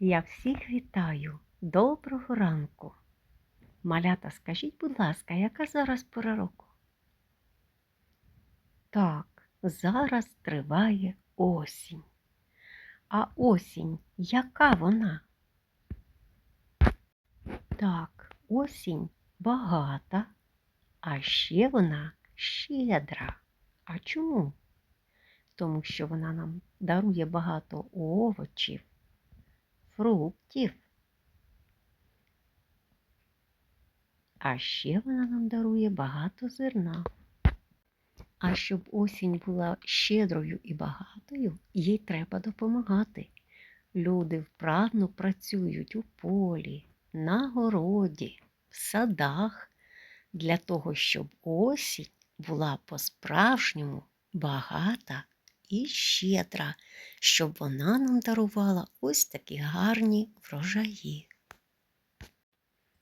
Я всіх вітаю. Доброго ранку. Малята, скажіть, будь ласка, яка зараз пора року? Так, зараз триває осінь. А осінь, яка вона? Так, осінь багата, а ще вона щедра. А чому? Тому що вона нам дарує багато овочів, фруктів. А ще вона нам дарує багато зерна. А щоб осінь була щедрою і багатою, їй треба допомагати. Люди вправно працюють у полі, на городі, в садах для того, щоб осінь була по-справжньому багата і щедра, щоб вона нам дарувала ось такі гарні врожаї.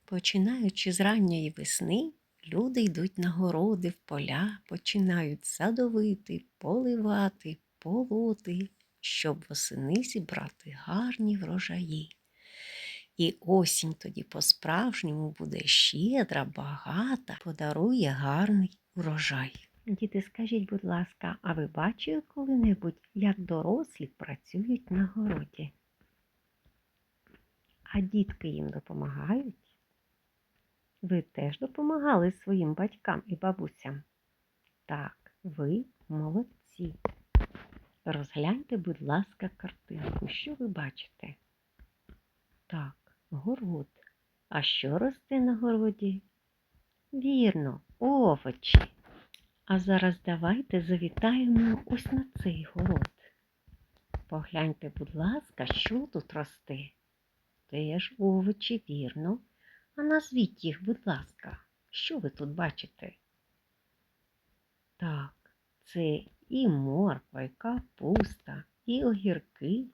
Починаючи з ранньої весни, люди йдуть на городи, в поля, починають садовити, поливати, полоти, щоб восени зібрати гарні врожаї. І осінь тоді по-справжньому буде щедра, багата, подарує гарний урожай. Діти, скажіть, будь ласка, а ви бачили коли-небудь, як дорослі працюють на городі? А дітки їм допомагають? Ви теж допомагали своїм батькам і бабусям? Так, ви молодці. Розгляньте, будь ласка, картинку. Що ви бачите? Так, город. А що росте на городі? Вірно, овочі. А зараз давайте завітаємо ось на цей город. Погляньте, будь ласка, що тут росте. Теж овочі, вірно. А назвіть їх, будь ласка, що ви тут бачите? Так, це і морква, і капуста, і огірки,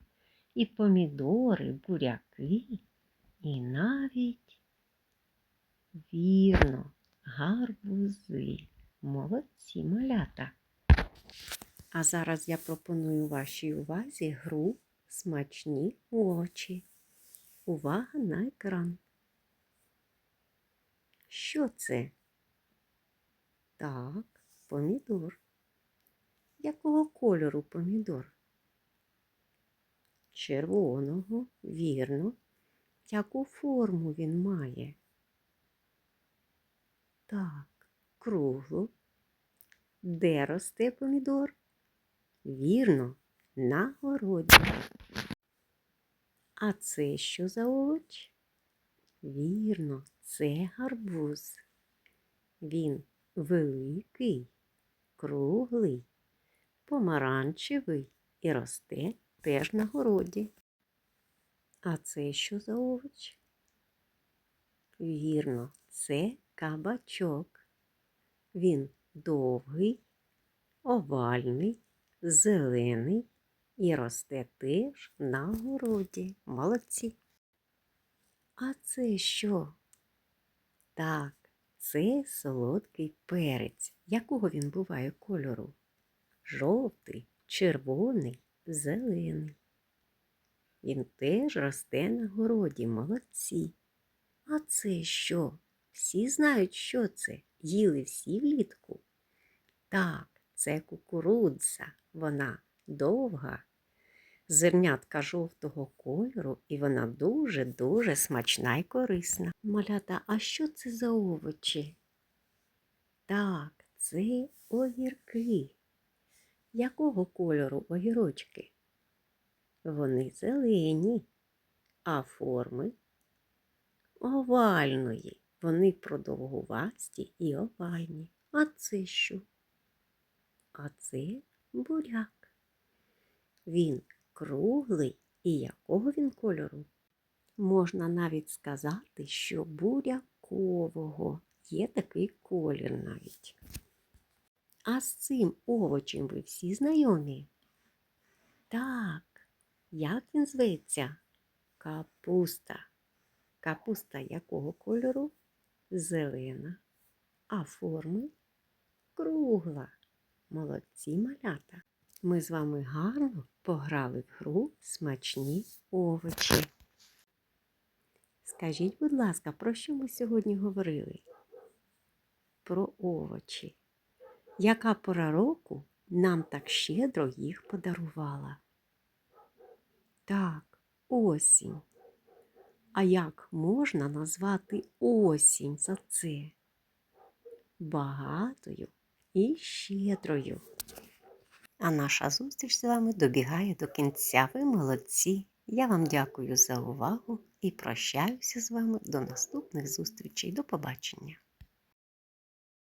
і помідори, буряки, і навіть, вірно, гарбузи. Молодці малята. А зараз я пропоную вашій увазі гру смачні овочі. Увага на екран. Що це? Так, помідор. Якого кольору помідор? Червоного, вірно. Яку форму він має? Так, круглу. Де росте помідор? Вірно, на городі. А це що за овоч? Вірно, це гарбуз. Він великий, круглий, помаранчевий і росте теж на городі. А це що за овоч? Вірно, це кабачок. Він довгий, овальний, зелений і росте теж на городі. Молодці. А це що? Так, це солодкий перець. Якого він буває кольору? Жовтий, червоний, зелений. Він теж росте на городі, молодці. А це що? Всі знають, що це? Їли всі влітку? Так, це кукурудза. Вона довга, зернятка жовтого кольору, і вона дуже-дуже смачна і корисна. Малята, а що це за овочі? Так, це огірки. Якого кольору огірочки? Вони зелені, а форми овальної. Вони продовгувасті і овальні. А це що? А це буряк. Він круглий і якого він кольору? Можна навіть сказати, що бурякового є такий колір навіть. А з цим овочем ви всі знайомі? Так, як він зветься? Капуста. Капуста якого кольору? Зелена. А форми кругла. Молодці малята. Ми з вами гарно пограли в гру смачні овочі. Скажіть, будь ласка, про що ми сьогодні говорили? Про овочі. Яка пора року нам так щедро їх подарувала? Так, осінь. А як можна назвати осінь за це? Багатою і щедрою. А наша зустріч з вами добігає до кінця. Ви молодці. Я вам дякую за увагу і прощаюся з вами до наступних зустрічей. До побачення!